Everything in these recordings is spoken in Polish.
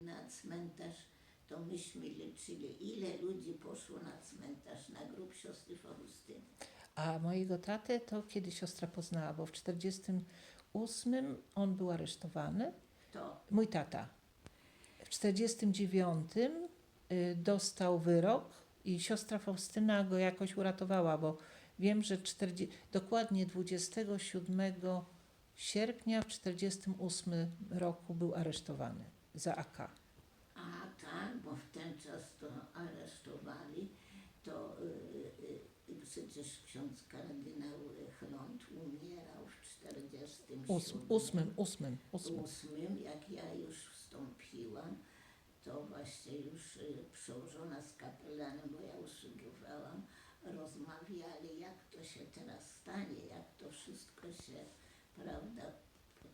na cmentarz, to myśmy liczyli, ile ludzi poszło na cmentarz, na grób siostry Faustyny. A mojego tatę to kiedy siostra poznała, bo w 48 on był aresztowany. To Mój tata. W 49 y, dostał wyrok i siostra Faustyna go jakoś uratowała, bo wiem, że 40, dokładnie 27 sierpnia w 48 roku był aresztowany za AK. A tak, bo w ten czas to aresztowali, to y, y, przecież ksiądz kardynał Chląd umierał w 47. Ósm, ósmym, ósmym, ósmym. ósmym, jak ja już wstąpiłam, to właśnie już y, przełożona z kapelanem, bo ja usługiwałam, rozmawiali, jak to się teraz stanie, jak to wszystko się, prawda,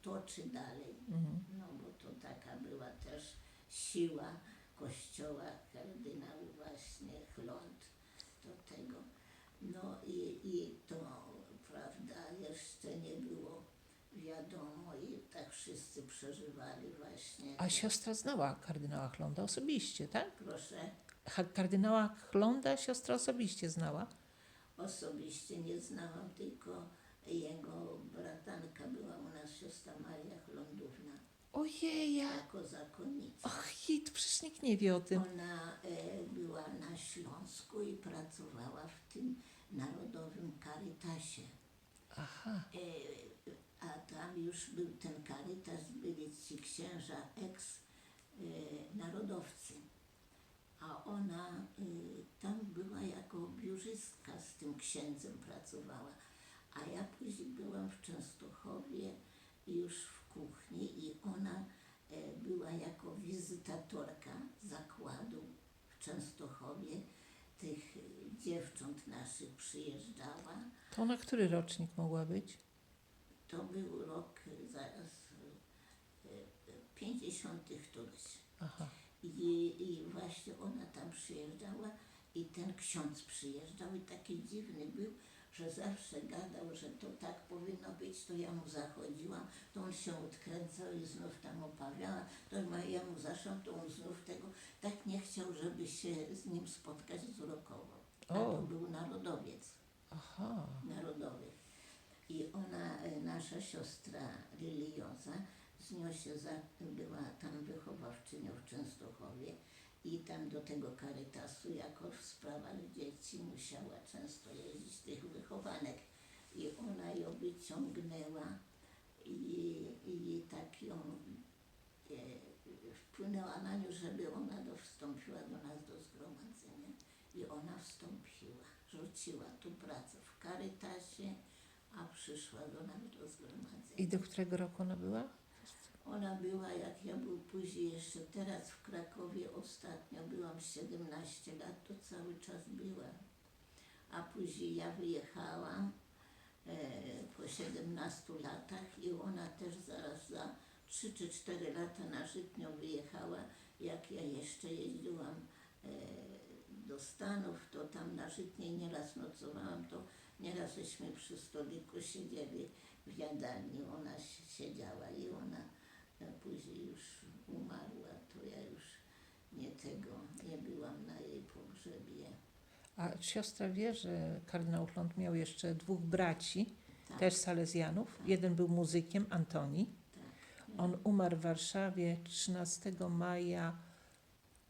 potoczy dalej. Mhm. No bo to taka była też siła kościoła kardynał właśnie Chląd do tego. No i, i to, prawda, jeszcze nie było wiadomo i tak wszyscy przeżywali właśnie. A siostra znała kardynała Chlonda osobiście, tak? Proszę, Ha- Kardynała Chlonda siostra osobiście znała. osobiście nie znałam, tylko jego bratanka była u nas siostra Maria Chlądówna Ojej, ja... jako zakonnica. Och, to przecież nikt nie wie o tym. Ona e, była na Śląsku i pracowała w tym Narodowym Caritasie. Aha. E, a tam już był ten Caritas, byli ci księża ex-narodowcy. a ona y, tam była jako biurzystka z tym księdzem pracowała. A ja później byłam w Częstochowie już w kuchni i ona e, była jako wizytatorka zakładu w Częstochowie. Tych y, dziewcząt naszych przyjeżdżała. To na który rocznik mogła być? To był rok y, zaraz y, y, 50. któryś. Aha. I, I właśnie ona tam przyjeżdżała i ten ksiądz przyjeżdżał i taki dziwny był, że zawsze gadał, że to tak powinno być, to ja mu zachodziłam, to on się odkręcał i znów tam opowiadała, to ja mu zaszłam, to on znów tego, tak nie chciał, żeby się z nim spotkać wzrokowo. A to O. był narodowiec Aha. narodowych. I ona, e, nasza siostra religioza, z nią się za, była tam wychowawczynią w Częstochowie i tam do tego Caritasu jako w sprawach dzieci musiała często jeździć tych wychowanek. I ona ją wyciągnęła i, i tak ją e, wpłynęła na nią, żeby ona do, wstąpiła do nas do zgromadzenia. I ona wstąpiła, rzuciła tu pracę w Carytasie, a przyszła do nas do zgromadzenia. I do którego roku ona była? Ona była, jak ja był później jeszcze teraz w Krakowie ostatnio, byłam 17 lat, to cały czas była. A później ja wyjechałam e, po 17 latach i ona też zaraz za 3 czy 4 lata na Żytnią wyjechała. Jak ja jeszcze jeździłam e, do Stanów, to tam na Żytniej nieraz nocowałam, to nieraz żeśmy przy stoliku siedzieli w jadalni. Ona si- siedziała i ona e, później już umarła, to ja już nie tego, nie byłam na jej pogrzebie. A siostra wie, że kardynał Chląd miał jeszcze dwóch braci, Tak, też salezjanów. Jeden był muzykiem, Antoni. tak. On umarł w Warszawie 13 maja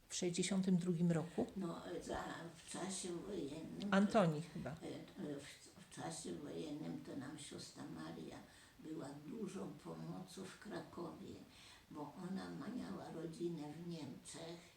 w 62 roku. No, za, w czasie wojennym. Antoni chyba. e, e, W, w czasie wojennym to nam siostra była dużą pomocą w Krakowie, bo ona miała rodzinę w Niemczech,